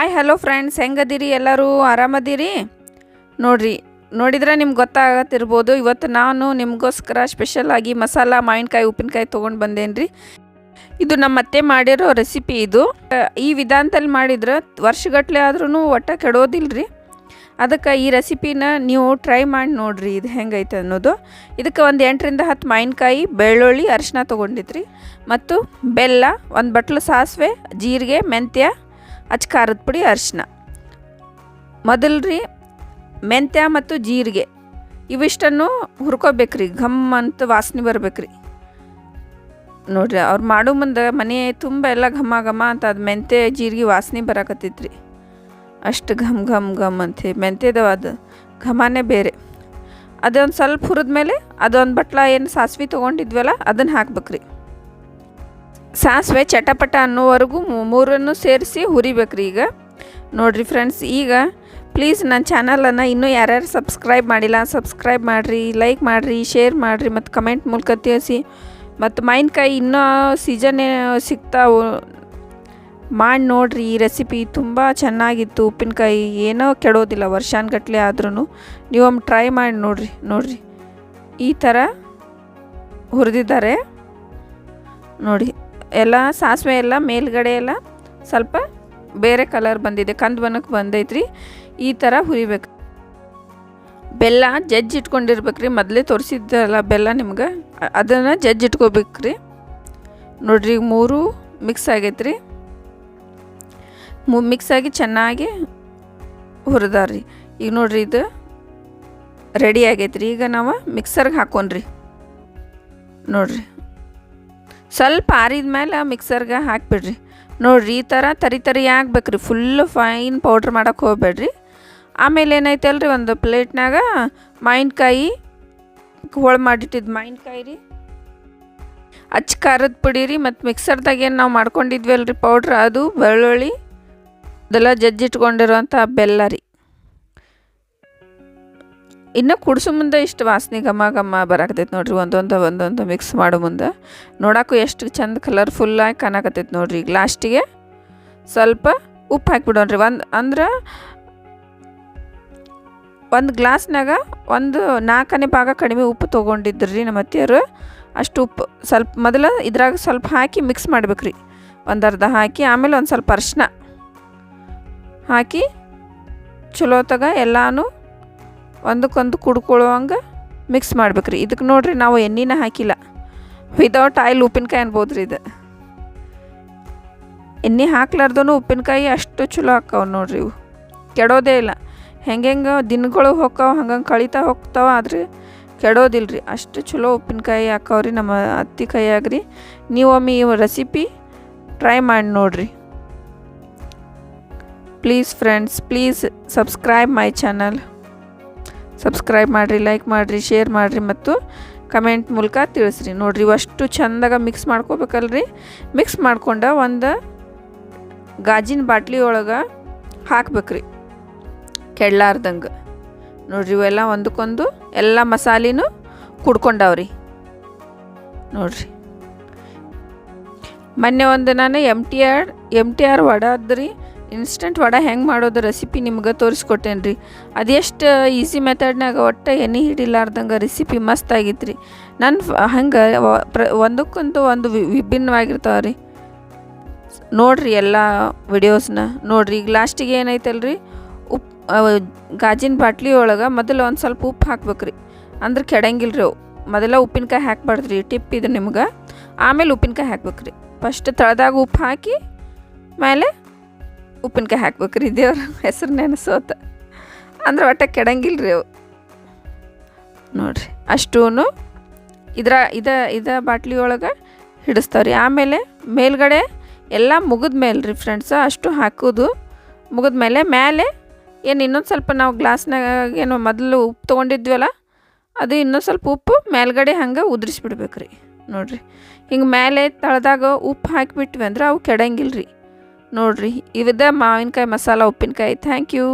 Hi hello friends ಹೆಂಗದಿರಿ? ಎಲ್ಲರೂ ಆರಾಮದಿರಿ? ನೋಡ್ರಿ, ನೋಡಿದ್ರೆ ನಿಮ್ಗೆ ಗೊತ್ತಾಗತ್ತಿರ್ಬೋದು. ಇವತ್ತು ನಾನು ನಿಮಗೋಸ್ಕರ ಸ್ಪೆಷಲಾಗಿ ಮಸಾಲ, ಮಾವಿನಕಾಯಿ, ಉಪ್ಪಿನಕಾಯಿ ತೊಗೊಂಡು ಬಂದೇನು ರೀ ಇದು ನಮ್ಮ ಅತ್ತೆ ಮಾಡಿರೋ ರೆಸಿಪಿ ಇದು. ಈ ವಿಧಾನದಲ್ಲಿ ಮಾಡಿದ್ರೆ ವರ್ಷಗಟ್ಟಲೆ ಆದ್ರೂ ಒಟ್ಟ ಕೆಡೋದಿಲ್ಲ ರೀ ಅದಕ್ಕೆ ಈ ರೆಸಿಪಿನ ನೀವು ಟ್ರೈ ಮಾಡಿ ನೋಡಿರಿ, ಇದು ಹೆಂಗೈತೆ ಅನ್ನೋದು. ಇದಕ್ಕೆ ಒಂದು ಎಂಟರಿಂದ ಹತ್ತು ಮಾವಿನಕಾಯಿ, ಬೆಳ್ಳುಳ್ಳಿ ಅರಿಶಿನ ತೊಗೊಂಡಿದ್ರಿ. ಮತ್ತು ಬೆಲ್ಲ, ಒಂದು ಬಟ್ಲು ಸಾಸಿವೆ, ಜೀರಿಗೆ, ಮೆಂತ್ಯ ಅಚ್ಚ ಖಾರದ ಪುಡಿ, ಅರಿಶಿನ. ಮೊದಲು ರೀ ಮೆಂತ್ಯ ಮತ್ತು ಜೀರಿಗೆ. ಇವಿಷ್ಟನ್ನು ಹುರ್ಕೋಬೇಕ್ರಿ, ಘಮ್ ಅಂತ ವಾಸನೆ ರೀ ನೋಡ್ರಿ, ಅವ್ರು ಮಾಡೋ ಮುಂದೆ ಮನೆ ತುಂಬ ಎಲ್ಲ ಘಮ ಘಮ ಅಂತ ಅದು ಮೆಂತೆ ಜೀರಿಗೆ ವಾಸನೆ ಬರಾಕತ್ತೈತ್ರಿ. ಅಷ್ಟು ಘಮ್ ಘಮ್ ಘಮ್ ಅಂತ ಮೆಂತ್ಯದ ಅದು ಘಮನೇ ಬೇರೆ. ಅದೊಂದು ಸ್ವಲ್ಪ ಹುರಿದ್ಮೇಲೆ ಅದೊಂದು ಬಟ್ಲ ಏನು ಸಾಸಿವೆ ತೊಗೊಂಡಿದ್ವಲ್ಲ ಅದನ್ನು ಹಾಕ್ಬೇಕ್ರಿ. ಸಾಸಿವೆ ಚಟಪಟ ಅನ್ನೋವರೆಗೂ ಮೂರನ್ನು ಸೇರಿಸಿ ಹುರಿಬೇಕ್ರಿ ಈಗ. ನೋಡಿರಿ ಫ್ರೆಂಡ್ಸ್ ಈಗ ಪ್ಲೀಸ್ ನನ್ನ ಚಾನಲನ್ನು ಇನ್ನೂ ಯಾರ್ಯಾರು ಸಬ್ಸ್ಕ್ರೈಬ್ ಮಾಡಿಲ್ಲ ಸಬ್ಸ್ಕ್ರೈಬ್ ಮಾಡಿರಿ ಲೈಕ್ ಮಾಡಿರಿ ಶೇರ್ ಮಾಡಿರಿ ಮತ್ತು ಕಮೆಂಟ್ ಮೂಲಕ ತಿಳಿಸಿ. ಮತ್ತು ಮಾವಿನಕಾಯಿ ಇನ್ನೂ ಸೀಸನ್ ಸಿಗ್ತಾವು ಮಾಡಿ ನೋಡಿರಿ ಈ ರೆಸಿಪಿ ತುಂಬ ಚೆನ್ನಾಗಿತ್ತು ಉಪ್ಪಿನಕಾಯಿ. ಏನೋ ಕೆಡೋದಿಲ್ಲ ವರ್ಷಾನ್ಗಟ್ಲೆ ಆದ್ರೂ ನೀವೊಮ್ಮೆ ಟ್ರೈ ಮಾಡಿ ನೋಡಿರಿ ನೋಡಿರಿ. ಈ ಥರ ಹುರಿದಿದ್ದಾರೆ. ನೋಡಿ ಎಲ್ಲ ಸಾಸಿವೆ ಎಲ್ಲ ಮೇಲ್ಗಡೆ ಎಲ್ಲ ಸ್ವಲ್ಪ ಬೇರೆ ಕಲರ್ ಬಂದಿದೆ ಕಂದು ಬಣ್ಣಕ್ಕೆ ಬಂದೈತ್ರಿ. ಈ ಥರ ಹುರಿಬೇಕು. ಬೆಲ್ಲ ಜಜ್ಜಿ ಇಟ್ಕೊಂಡಿರ್ಬೇಕ್ರಿ, ಮೊದಲೇ ತೋರಿಸಿದ್ದಲ್ಲ ಬೆಲ್ಲ ನಿಮ್ಗೆ. ಅದನ್ನು ಜಜ್ಜಿ ಇಟ್ಕೋಬೇಕ್ರಿ. ನೋಡ್ರಿ, ಮೂರು ಮಿಕ್ಸ್ ಆಗೈತ್ರಿ. ಮಿಕ್ಸ್ ಆಗಿ ಚೆನ್ನಾಗಿ ಹುರಿದಾರ್ರಿ. ಈಗ ನೋಡ್ರಿ, ಇದು ರೆಡಿ ಆಗೈತ್ರಿ. ಈಗ ನಾವು ಮಿಕ್ಸರ್ಗೆ ಹಾಕೋನ್ರಿ ನೋಡ್ರಿ. ಸ್ವಲ್ಪ ಆರಿದ ಮೇಲೆ ಮಿಕ್ಸರ್ಗೆ ಹಾಕಿಬಿಡ್ರಿ. ನೋಡಿರಿ, ಈ ಥರ ತರಿ ತರಿ ಹಾಕ್ಬೇಕ್ರಿ ಫುಲ್ಲು ಫೈನ್ ಪೌಡ್ರ್ ಮಾಡೋಕ್ಕೆ ಹೋಗ್ಬೇಡ್ರಿ. ಆಮೇಲೆ ಏನೈತೆ ಅಲ್ರಿ ಒಂದು ಪ್ಲೇಟ್ನಾಗ ಮಾವಿನಕಾಯಿ ಹೋಳು ಮಾಡಿಟ್ಟಿದ್ದು ಮಾವಿನಕಾಯಿ ರೀ. ಅಚ್ಚ ಖಾರದ ಪುಡಿ ರೀ, ಮತ್ತು ಮಿಕ್ಸರ್ದಾಗ ಏನು ನಾವು ಮಾಡ್ಕೊಂಡಿದ್ವಿ ಅಲ್ರಿ ಪೌಡ್ರ್ ಅದು ಬೆಳ್ಳುಳ್ಳಿ, ಅದೆಲ್ಲ ಜಜ್ಜಿಟ್ಕೊಂಡಿರೋಂಥ ಬೆಲ್ಲ ರೀ. ಇನ್ನು ಕುಡಿಸೋ ಮುಂದೆ ಇಷ್ಟು ವಾಸನೆ ಘಮ ಘಮ ಬರಾಕತೈತೆ ನೋಡ್ರಿ. ಒಂದೊಂದು ಒಂದೊಂದು ಮಿಕ್ಸ್ ಮಾಡೋ ಮುಂದೆ. ನೋಡೋಕ್ಕೂ ಎಷ್ಟು ಚಂದ ಕಲರ್ಫುಲ್ಲಾಗಿ ಕಾಣಕತ್ತೈತೆ ನೋಡ್ರಿ. ಈಗ ಲಾಸ್ಟಿಗೆ ಸ್ವಲ್ಪ ಉಪ್ಪು ಹಾಕಿಬಿಡೋಣ್ರಿ. ಒಂದು, ಅಂದ್ರೆ ಒಂದು ಗ್ಲಾಸ್ನಾಗ ಒಂದು ನಾಲ್ಕನೇ ಭಾಗ ಕಡಿಮೆ ಉಪ್ಪು ತೊಗೊಂಡಿದ್ರಿ ನಮ್ಮ ಅತ್ತೆಯವರು. ಅಷ್ಟು ಉಪ್ಪು ಸ್ವಲ್ಪ ಮೊದಲು ಇದ್ರಾಗ ಸ್ವಲ್ಪ ಹಾಕಿ ಮಿಕ್ಸ್ ಮಾಡ್ಬೇಕ್ರಿ. ಒಂದು ಅರ್ಧ ಹಾಕಿ, ಆಮೇಲೆ ಒಂದು ಸ್ವಲ್ಪ ಅರ್ಶಿನ ಹಾಕಿ ಚಲೋತಾಗ ಎಲ್ಲಾನು ಒಂದಕ್ಕೊಂದು ಕುಡ್ಕೊಳ್ಳೋವಂಗೆ ಮಿಕ್ಸ್ ಮಾಡ್ಬೇಕ್ರಿ. ಇದಕ್ಕೆ ನೋಡ್ರಿ ನಾವು ಎಣ್ಣೆನ ಹಾಕಿಲ್ಲ. ವಿದೌಟ್ ಆಯಿಲ್ ಉಪ್ಪಿನಕಾಯಿ ಅನ್ಬೋದು ರೀ ಇದು. ಎಣ್ಣೆ ಹಾಕ್ಲಾರ್ದೂ ಉಪ್ಪಿನಕಾಯಿ ಅಷ್ಟು ಚಲೋ ಆಕ್ಕವ ನೋಡ್ರಿ ಇವು. ಕೆಡೋದೇ ಇಲ್ಲ. ಹೆಂಗೆ ದಿನಗಳು ಹೋಗ್ತಾವೆ ಹಂಗಂಗೆ ಕಳೀತಾ ಹೋಗ್ತಾವ ಆದ್ರೆ ಕೆಡೋದಿಲ್ಲ ರೀ ಅಷ್ಟು ಚಲೋ ಉಪ್ಪಿನಕಾಯಿ ಹಾಕವ್ರಿ ನಮ್ಮ ಅತ್ತಿ ಕೈಯಾಗ್ರಿ. ನೀವೊಮ್ಮೆ ಈ ರೆಸಿಪಿ ಟ್ರೈ ಮಾಡಿ ನೋಡಿರಿ. Please friends please subscribe my channel subscribe ಮಾಡಿರಿ ಲೈಕ್ ಮಾಡಿರಿ ಶೇರ್ ಮಾಡಿರಿ ಮತ್ತು ಕಮೆಂಟ್ ಮೂಲಕ ತಿಳಿಸ್ರಿ. ನೋಡಿರಿ ಅಷ್ಟು ಚಂದಾಗ ಮಿಕ್ಸ್ ಮಾಡ್ಕೋಬೇಕಲ್ರಿ. ಮಿಕ್ಸ್ ಮಾಡ್ಕೊಂಡು ಒಂದು ಗಾಜಿನ ಬಾಟ್ಲಿ ಒಳಗೆ ಹಾಕ್ಬೇಕ್ರಿ. ಕೆಡ್ಲಾರ್ದಂಗೆ. ನೋಡಿರಿ, ಇವೆಲ್ಲ ಒಂದಕ್ಕೊಂದು ಎಲ್ಲ ಮಸಾಲಿನೂ ಕುಡ್ಕೊಂಡವ್ರಿ. ನೋಡಿರಿ. ಮೊನ್ನೆ ಒಂದು ನಾನು M T R M T R vada ಅದ್ರಿ ಇನ್ಸ್ಟಂಟ್ ವಡೆ ಹೆಂಗೆ ಮಾಡೋದು ರೆಸಿಪಿ ನಿಮ್ಗೆ ತೋರಿಸ್ಕೊಟ್ಟೇನೆ ರೀ ಅದೆಷ್ಟು ಈಸಿ ಮೆಥಡ್ನಾಗ ಒಟ್ಟು ಎಣ್ಣೆ ಹಿಡಿಲಾರ್ದಂಗೆ ರೆಸಿಪಿ ಮಸ್ತ್ ಆಗಿತ್ತು ರೀ ನನ್ನ ಹಂಗೆ ಪ್ರ, ಒಂದಕ್ಕಂತೂ ಒಂದು ವಿಭಿನ್ನವಾಗಿರ್ತಾವ ರೀ ನೋಡ್ರಿ ಎಲ್ಲ ವಿಡಿಯೋಸ್ನ ನೋಡ್ರಿ, ಈಗ ಲಾಸ್ಟಿಗೆ ಏನೈತಲ್ರಿ? ಉಪ್ ಗಾಜಿನ ಬಾಟ್ಲಿ ಒಳಗೆ ಮೊದಲು ಒಂದು ಸ್ವಲ್ಪ ಉಪ್ಪು ಹಾಕ್ಬೇಕು ರೀ ಅಂದ್ರೆ ಕೆಡಂಗಿಲ್ಲ ರೀ ಅವು. ಮೊದಲ ಉಪ್ಪಿನಕಾಯಿ ಹಾಕ್ಬಾರ್ದ್ರಿ, ಟಿಪ್ ಇದು ನಿಮ್ಗೆ. ಆಮೇಲೆ ಉಪ್ಪಿನಕಾಯಿ ಹಾಕ್ಬೇಕು ರೀ ಫಸ್ಟ್ ತಳದಾಗ ಉಪ್ಪು ಹಾಕಿ, ಮೇಲೆ ಉಪ್ಪಿನಕಾಯಿ ಹಾಕ್ಬೇಕ್ರಿ, ದೇವ್ರ ಹೆಸರು ನೆನೆಸೋತ ಅಂದ್ರೆ ಒಟ್ಟ ಕೆಡಂಗಿಲ್ಲ ರೀ ಅವು. ನೋಡ್ರಿ ಅಷ್ಟೂ ಇದ್ರ, ಇದ ಇದ ಬಾಟ್ಲಿ ಒಳಗೆ ಹಿಡಿಸ್ತಾವ್ರಿ. ಆಮೇಲೆ ಮೇಲ್ಗಡೆ ಎಲ್ಲ ಮುಗಿದ ಮೇಲೆ ರೀ ಫ್ರೆಂಡ್ಸು, ಅಷ್ಟು ಹಾಕೋದು. ಮುಗಿದ ಮೇಲೆ ಮೇಲೆ ಏನು ಇನ್ನೊಂದು ಸ್ವಲ್ಪ ನಾವು ಗ್ಲಾಸ್ನಾಗ ಏನು ಮೊದಲು ಉಪ್ಪು ತೊಗೊಂಡಿದ್ವಲ್ಲ, ಅದು ಇನ್ನೊಂದು ಸ್ವಲ್ಪ ಉಪ್ಪು ಮೇಲ್ಗಡೆ ಹಂಗೆ ಉದುರಿಸ್ಬಿಡ್ಬೇಕು ರೀ ನೋಡಿರಿ, ಹಿಂಗೆ ಮೇಲೆ ತಳದಾಗ ಉಪ್ಪು ಹಾಕಿಬಿಟ್ವಿ ಅಂದ್ರೆ ಅವು ಕೆಡಂಗಿಲ್ಲ ರೀ ನೋಡ್ರಿ ಇವಿದ ಮಾವಿನಕಾಯಿ ಮಸಾಲ ಉಪ್ಪಿನಕಾಯಿ. Thank you